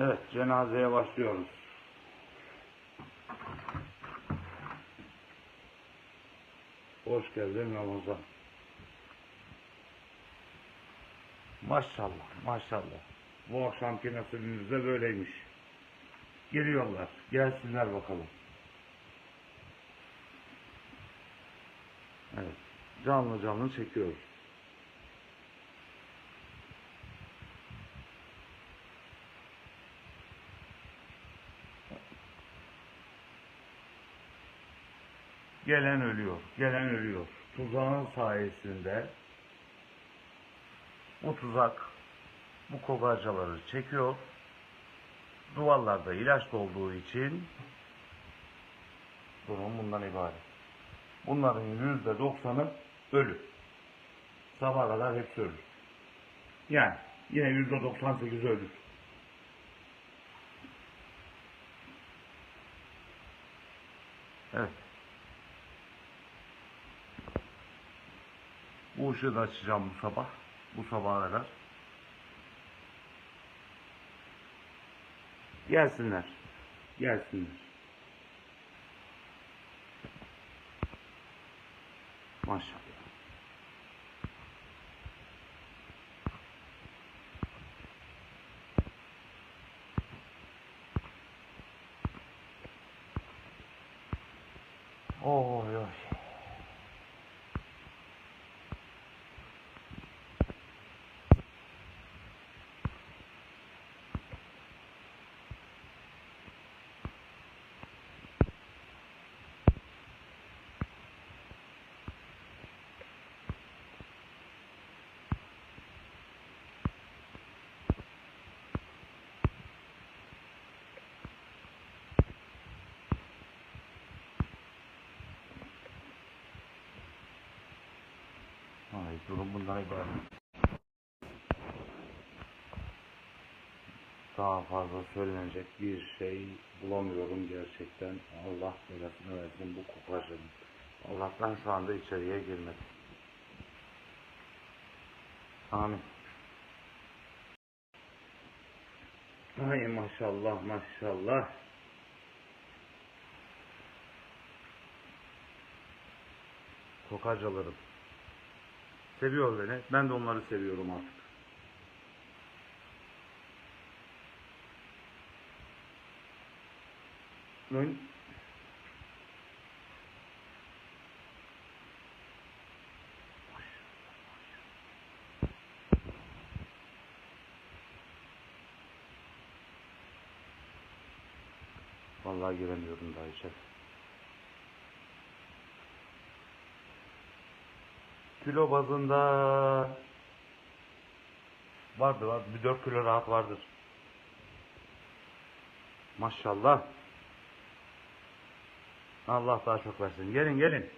Evet, cenazeye başlıyoruz. Hoş geldin Ramazan. Maşallah, maşallah. Bu akşamki nasibimiz de böyleymiş. Geliyorlar, gelsinler bakalım. Evet, canlı canlı çekiyoruz. Gelen ölüyor, gelen ölüyor. Tuzağın sayesinde bu tuzak bu kogarcaları çekiyor. Duvarlarda ilaç olduğu için durum bundan ibaret. Bunların yüzde doksanı ölü. Sabaha kadar hepsi ölür. Yani yine yüzde doksan sekiz ölür. Evet. Bu ışığı da açacağım bu sabah. Bu sabaha kadar. Gelsinler. Gelsinler. Maşallah. Oy. Ay durum bundan ibaret. Daha fazla söylenecek bir şey bulamıyorum gerçekten. Allah belasını versin bu kupajın. Allah'tan şu anda içeriye girmedi. Amin. Ay maşallah maşallah. Kokarcalarım. Seviyor beni. Ben de onları seviyorum artık. Lan Vallahi giremiyorum daha içeri. Kilo bazında vardır var. Bir 4 kilo rahat vardır. Maşallah. Allah daha çok versin. Gelin gelin.